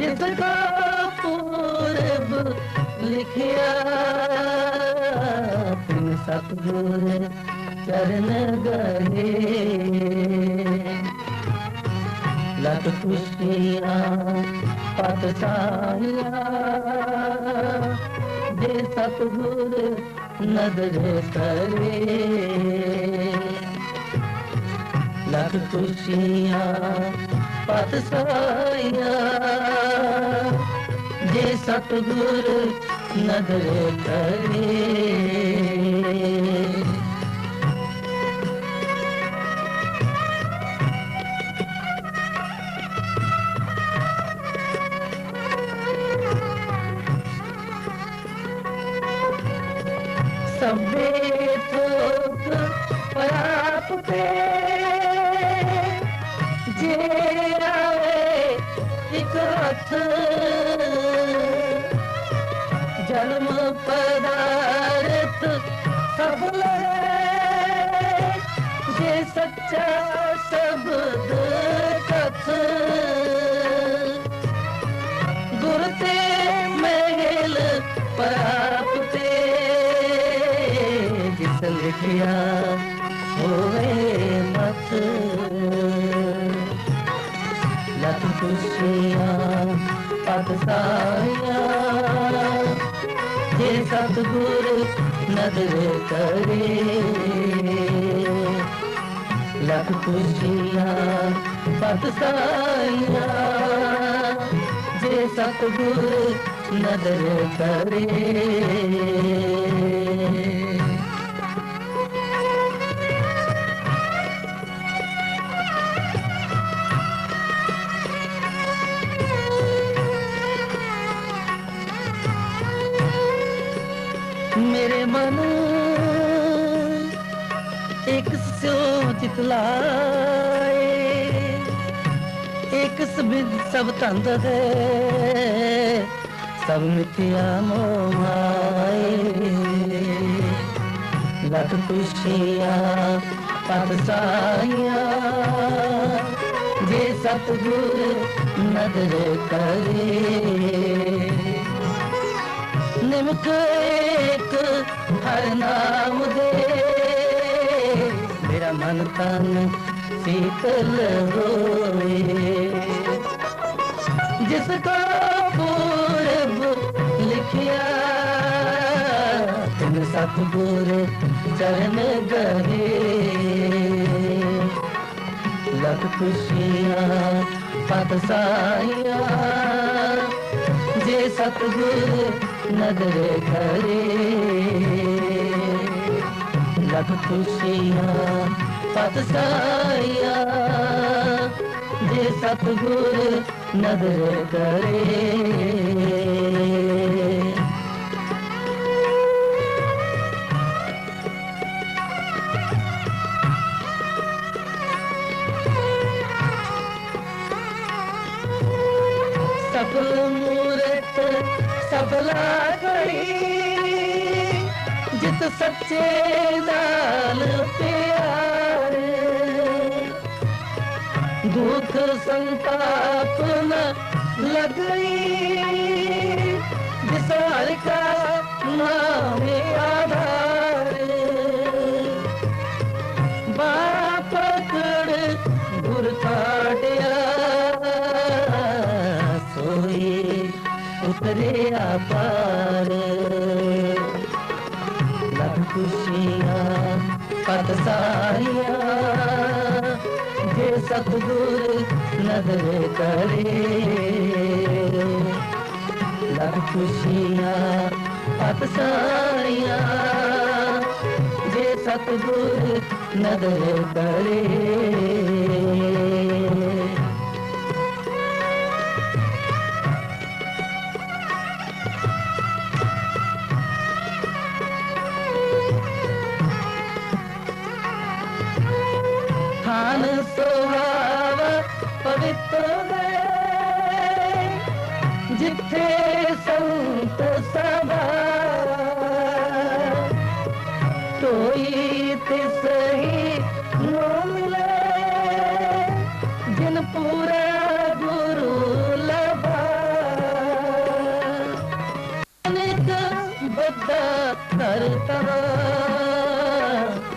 जिसका लिखिया तिन सतगुर चरण गए लट खुशियाँ पत साइया जे सतगुर नदर करे लख खुशियाँ पत साइया जे सतगुर नदर करे। सबे पदार्थ सब है जे सच्चा शब्द कथ गुरते महल प्राप्ते जिस लिखिया सतगुर नज़र करे। लख खुशियाँ पत साया जे सतगुर नज़र करे। मेरे मन एक सोचित लाए एक सबिद सब तंद है। सब मिथिया मोहाए। लख खुशियाँ पत साइया जे सतगुर नदर करे। निमक एक हर नाम दे। मेरा मन तन शीतल होए। जिसका पूरब लिखिया, तुम सतगुर चरण गए। लख खुशियाँ पत साइया जे सतगुर नगर करे। लख खुशियाँ पत साइया जे सतगुर नगर करे। मूरत ਬਲਾ ਘੜੀ ਜਿਤ ਸੱਚੇ ਨਾਲ ਪਿਆਰ। ਦੁੱਖ ਸੰਤਾਪ ਨ ਲਗਈ ਵਿਸਾਰ ਕਾ ਨਾਮੇ उतरे पार लख खुशियाँ पत सारिया जे सतगुर नज़र करे। लख खुशियाँ पत सारिया जे सतगुर नज़र करे।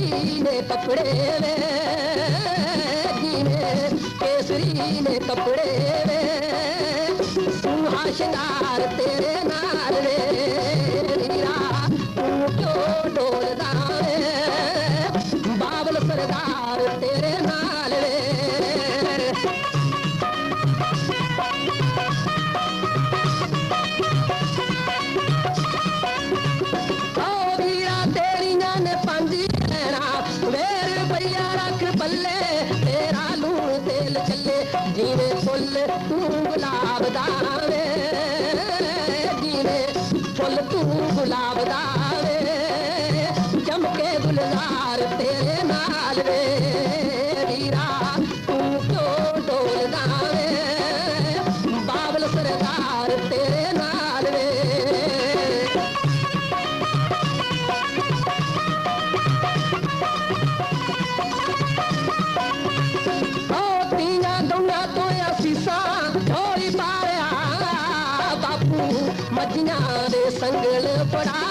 केसरी ने कपड़े वे ने केसरी ने कपड़े वे। सुहाशदार तेरे ਗੁਲਾਬ ਦਾ ਵੇ। ਜੀਵੇ ਫੁੱਲ ਤੂੰ ਗੁਲਾਬ ਦਾ சங்கல படா.